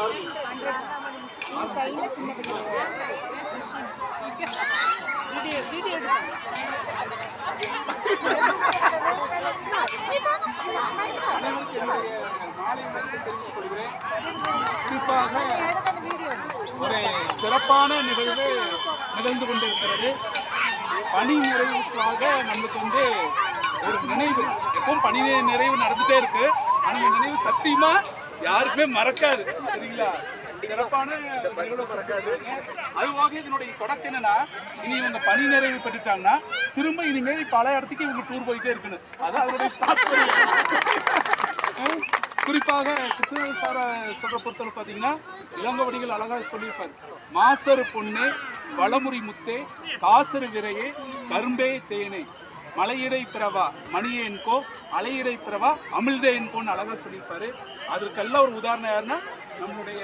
ஒரு சிறப்பான நிகழ்வு நிகழ்ந்து கொண்டிருக்கிறது. பணி நிறைவுக்காக நமக்கு வந்து ஒரு நினைவு எப்பவும் பணி நிறைவு நடந்துட்டே இருக்கு. அந்த நினைவு சத்தியமா யாருக்குமே மறக்காது சரிங்களா? சிறப்பான நிகழ்வு. மறக்காது அதுவாக இதனுடைய தொடக்கம் என்னன்னா இனி இவங்க பணி நிறைவு பெற்றுட்டாங்கன்னா திரும்ப இனிமேல் பல இடத்துக்கு இவங்க டூர் போயிட்டே இருக்கணும். அதான் அதனுடைய குறிப்பாக கிருஷ்ணன் சாரை சொல்ற பொறுத்தவரை பார்த்தீங்கன்னா இளங்கவடிகள் அழகாக சொல்லியிருப்பார். மாசரு பொண்ணு வளமுறி முத்தே காசரு விரையே கரும்பே தேனே. மலையிடை பிறவா மணியேன்கோ அலையிடை பிறவா அமிழ்தேன்கோன்னு அழகாக சொல்லியிருப்பாரு. அதற்கெல்லாம் ஒரு உதாரணம் யாருன்னா நம்முடைய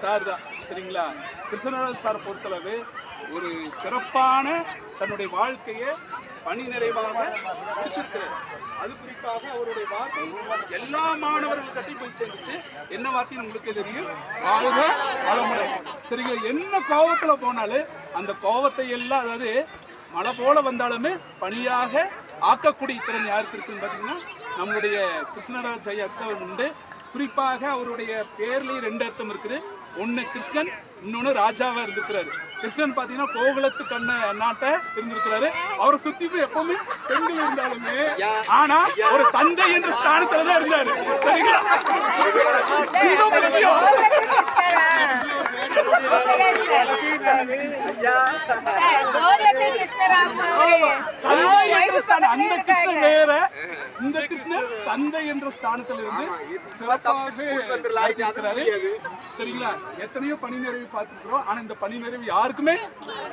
சார் தான் சரிங்களா? கிருஷ்ணராஜ் சார் பொறுத்தளவு ஒரு சிறப்பான தன்னுடைய வாழ்க்கையை பணி நிறைவாக முடிச்சிருக்கிறார். அது குறிப்பாக அவருடைய வார்த்தை எல்லா மாணவர்கள் கட்டி போய் சேர்ந்துச்சு. என்ன வார்த்தைன்னு உங்களுக்கு தெரியும்? வாழ்க வளமுறை சரிங்களா? என்ன கோபத்தில் போனாலும் அந்த கோவத்தை எல்லாம் அதாவது மழை போல வந்தாலுமே பணியாக ஆக்கக்கூடிய திறன் யாருக்கு இருக்குன்னு பார்த்தீங்கன்னா நம்முடைய கிருஷ்ணராஜ் ஐயா உண்டு. குறிப்பாக அவருடைய பேர்லயும் ரெண்டு அர்த்தம் இருக்குது. ஒன்னு கிருஷ்ணன் இன்னொன்னு ராஜாவா இருந்திருக்கிறாரு. கிருஷ்ணன் பாத்தீங்கன்னா கோகுலத்து கண்ண நாட்டை இருந்திருக்கிறாரு. அவரை சுத்தி போய் எப்பவுமே பெண்கள் இருந்தாலுமே ஆனா ஒரு தந்தை என்ற ஸ்தானத்துல தான் இருந்தாரு. சரிங்களா? முக்கியம். தந்தை இந்த கிருஷ்ணன் தந்தை என்ற ஸ்தானத்துல இருந்து சிறப்பாக சரிங்களா? எத்தனையோ பணி நிறைவு பார்த்துக்கிறோம் ஆனா இந்த பணி நிறைவு யாருக்குமே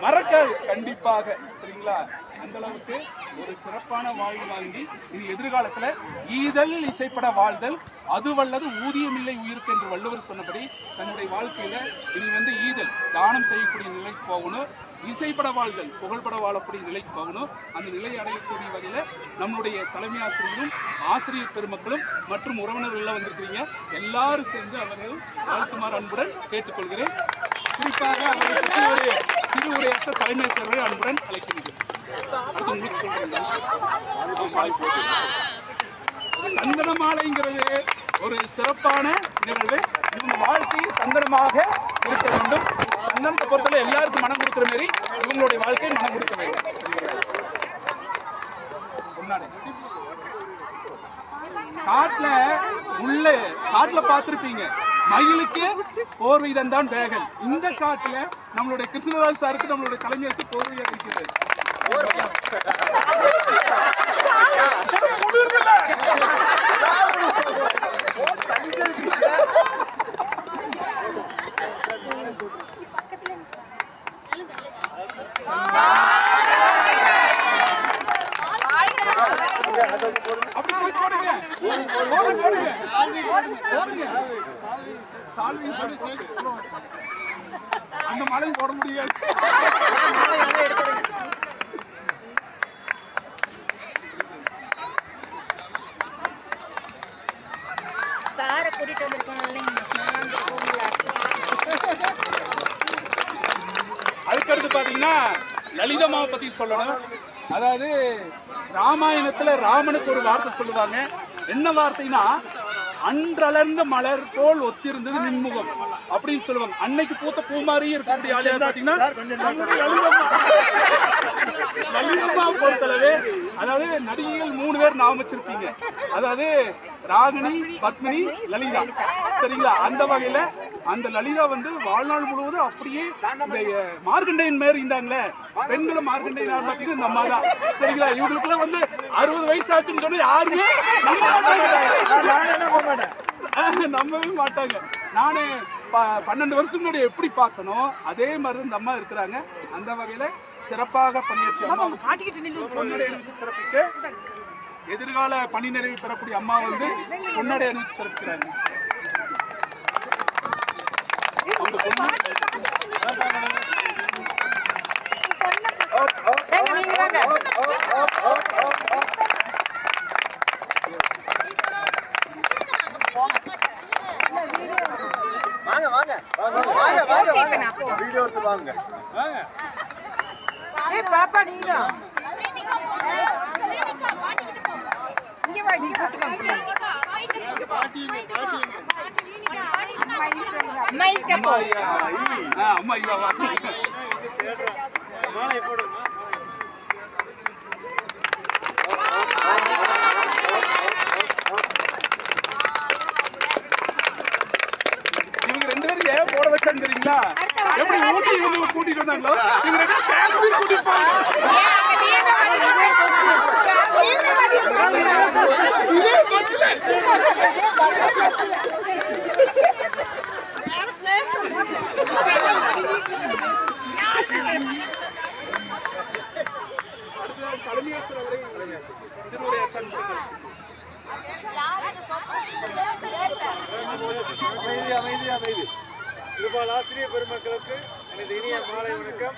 மறக்காது. கண்டிப்பாக. சரிங்களா? அந்த அளவுக்கு ஒரு சிறப்பான வாழ்வு வாங்கி இனி எதிர்காலத்துல ஈதல் இசைப்பட வாழ்தல் அது வல்லது ஊதியமில்லை உயிருக்கு என்று வள்ளுவர் சொன்னபடி தன்னுடைய வாழ்க்கையில இனி வந்து ஈதல் தானம் செய்யக்கூடிய நிலைக்கு போகணும். இசைப்பட வாழ்தல் புகழ்பட வாழக்கூடிய நிலைக்கு போகணும். அந்த நிலையை அடையக்கூடிய வகையில நம்மளுடைய தலைமை பெருமக்களும் ஆசிரியர் பெருமக்களும் மற்றும் உறவினர்கள் எல்லாம் வந்திருக்கிறீங்க. எல்லாரும் சேர்ந்து அவர்கள் வாழ்த்துமாறு அன்புடன் கேட்டுக்கொள்கிறேன். குறிப்பாக அவரை பற்றி ஒரு சிறு உரையாற்ற தலைமை செயலரை அன்புடன் அழைக்கின்றேன். அடுத்து உங்களுக்கு சொல்றேன். சந்தன மாலைங்கிறது ஒரு சிறப்பான நிகழ்வு. இவங்க வாழ்க்கை சந்தனமாக இருக்க வேண்டும். சந்தனத்தை பொறுத்தவரை எல்லாருக்கும் மனம் கொடுக்குற மாதிரி இவங்களுடைய வாழ்க்கை மனம் கொடுக்க வேண்டும். காட்டுல உள்ள காட்டுல பார்த்துருப்பீங்க. மயிலுக்கு போர்வை தான் வேகல் இந்த காட்டுல நம்மளுடைய கிருஷ்ணதாஸ் சாருக்கு நம்மளுடைய கலைஞருக்கு போர்வையாக இருக்கிறது அந்த மலையும் போட முடியாது. சாரை கூட்டிட்டு போகல அதுக்கடுத்து பார்த்தீங்கன்னா லலிதம்மாவை பற்றி சொல்லணும். அதாவது ராமாயணத்தில் ராமனுக்கு ஒரு வார்த்தை சொல்லுவாங்க. என்ன வார்த்தைனா அன்றளர்ந்த மலர் போல் ஒத்திருந்தது நின்முகம். அப்படின்னு சொல்லுவாங்க. அன்னைக்கு பூத்த பூ மாதிரியே இருக்கக்கூடிய ஆள் யார் லலிதம்மா பொறுத்தளவு அதாவது நடிகைகள் மூணு பேர் நாம வச்சிருப்பீங்க. அதாவது ராகினி பத்மினி லலிதா. சரிங்களா? அந்த வகையில அந்த லலிதா வந்து வாழ்நாள் முழுவதும் அப்படியே இந்த மார்க்கண்டேயன் மாதிரி இருந்தாங்களே. பெண்களும் மார்க்கண்டேயன் பார்த்தீங்கன்னா இந்த அம்மா தான் சரிங்களா? இவங்களுக்குலாம் வந்து அறுபது வயசு ஆச்சுன்னு சொன்னா யாருமே நம்பவே மாட்டாங்க. நானே ப- பன்னெண்டு வருஷம் முன்னாடி எப்படி பார்க்கணும் அதே மாதிரி இந்த அம்மா இருக்கிறாங்க. அந்த வகையில சிறப்பாக பணியாற்றி சிறப்பிக்க எதிர்கால பணி நிறைவு பெறக்கூடிய அம்மா வந்து பொன்னடை அணிவித்து சிறப்பிக்கிறாங்க அவங்க பொண்ணு நீங்க வாங்க வாங்க வாங்க வாங்க வாங்க வாங்க வீடியோ எடுத்து வாங்க. வாங்க ஏய் பாப்பா நீங்க இங்க வா நீ அம்மா இங்க போ அம்மா இங்க வா. இவங்க ரெண்டு பேரும் ஏன் போட தெரியுங்களா எப்படி ஊட்டி இவங்க கூட்டிட்டு வந்தாங்களோ? இவங்க காஷ்மீர் கூட்டிட்டு அமைதி அமைதி அமைதி. இருபால் ஆசிரியர் பெருமக்களுக்கு எனது இனிய மாலை வணக்கம்.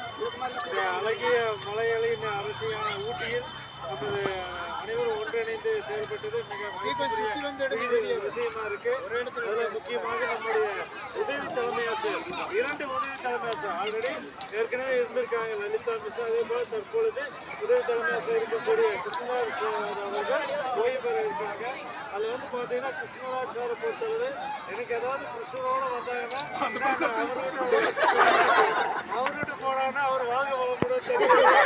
இந்த அழகிய மலைகளின் அரசியான ஊட்டியில் நமது அனைவரும் ஒன்றிணைந்து செயல்பட்டது மிக மகிழ்ச்சிக்குரிய விஷயமா இருக்கு. அதில் முக்கியமாக நம்முடைய உதவி தலைமை ஆசிரியர் இரண்டு உதவி தலைமை ஆசிரியர். ஆல்ரெடி ஏற்கனவே இருந்திருக்காங்க லலிதா மிஸ் அதே போல தற்பொழுது உதவி தலைமை ஆசிரியர் இருக்கக்கூடிய கிருஷ்ணராஜ் அவர்கள் ஓய்வு பெற இருக்காங்க. அதில் வந்து பார்த்தீங்கன்னா கிருஷ்ணராஜ் சாரை பொறுத்தவரை எனக்கு ஏதாவது பிரச்சனோட வந்தாங்கன்னா அவர்கிட்ட அவர்கிட்ட போனான்னா அவர் வாழ்க வளமுடன் தெரியும்.